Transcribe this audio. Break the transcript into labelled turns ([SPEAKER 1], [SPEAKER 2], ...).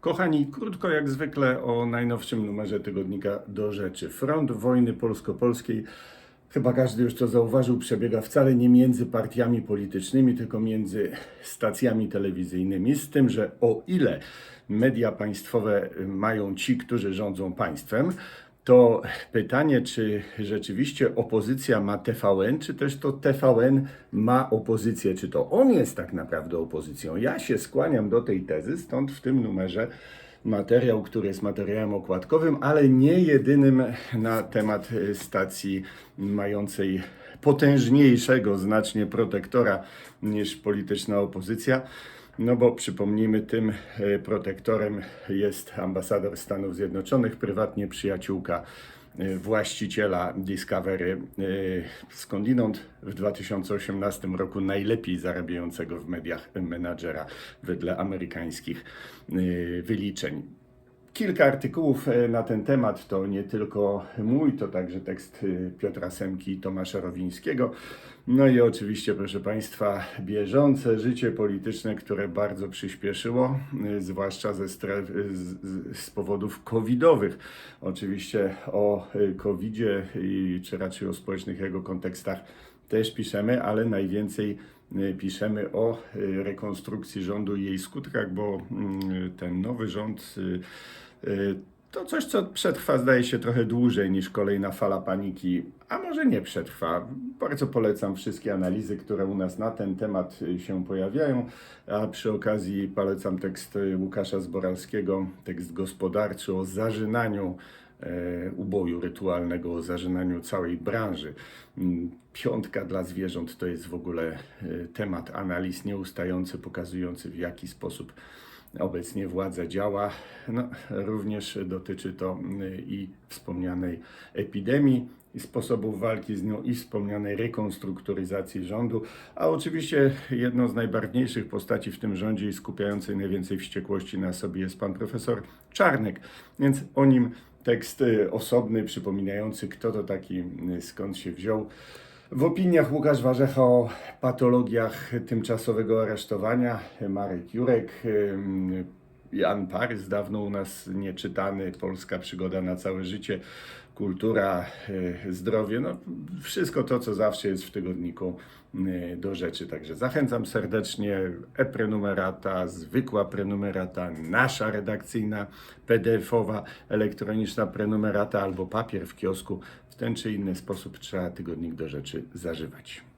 [SPEAKER 1] Kochani, krótko jak zwykle o najnowszym numerze tygodnika do rzeczy. Front wojny polsko-polskiej, chyba każdy już to zauważył, przebiega wcale nie między partiami politycznymi, tylko między stacjami telewizyjnymi. Z tym, że o ile media państwowe mają ci, którzy rządzą państwem, to pytanie, czy rzeczywiście opozycja ma TVN, czy też to TVN ma opozycję, czy to on jest tak naprawdę opozycją. Ja się skłaniam do tej tezy, stąd w tym numerze materiał, który jest materiałem okładkowym, ale nie jedynym na temat y, stacji mającej potężniejszego znacznie protektora niż polityczna opozycja. No bo przypomnijmy, tym e, protektorem jest ambasador Stanów Zjednoczonych, prywatnie przyjaciółka e, właściciela Discovery, e, skądinąd w 2018 roku najlepiej zarabiającego w mediach menadżera wedle amerykańskich wyliczeń. Kilka artykułów e, na ten temat to nie tylko mój, to także tekst e, Piotra Semki i Tomasza Rowińskiego. No i oczywiście, proszę Państwa, bieżące życie polityczne, które bardzo przyspieszyło, e, zwłaszcza ze stre- z, z- powodów covidowych. Oczywiście o covidzie, czy raczej o społecznych jego kontekstach też piszemy, ale najwięcej piszemy o y, rekonstrukcji rządu i jej skutkach, bo mm, ten nowy rząd y, y, to coś, co przetrwa, zdaje się, trochę dłużej niż kolejna fala paniki, a może nie przetrwa. Bardzo polecam wszystkie analizy, które u nas na ten temat y, się pojawiają, a przy okazji polecam tekst y, Łukasza Zboralskiego, tekst gospodarczy o zażynaniu uboju rytualnego, o zażynaniu całej branży. Mm, Piątka dla zwierząt to jest w ogóle e, temat analiz nieustający, pokazujący w jaki sposób obecnie władza działa. No, również dotyczy to mm, i wspomnianej epidemii, i sposobów walki z nią, i wspomnianej rekonstrukturyzacji rządu, a oczywiście jedną z najbarwniejszych postaci w tym rządzie i skupiającej najwięcej wściekłości na sobie jest pan profesor Czarnek, więc o nim tekst osobny, przypominający kto to taki, y, skąd się wziął. W opiniach Łukasz Warzecha o patologiach tymczasowego aresztowania, Marek Jurek, Jan Parys, dawno u nas nieczytany, polska przygoda na całe życie, kultura, y, zdrowie, no wszystko to, co zawsze jest w tygodniku y, do rzeczy. Także zachęcam serdecznie, e-prenumerata, zwykła prenumerata, nasza redakcyjna, PDF-owa, elektroniczna prenumerata albo papier w kiosku. W ten czy inny sposób trzeba tygodnik do rzeczy zażywać.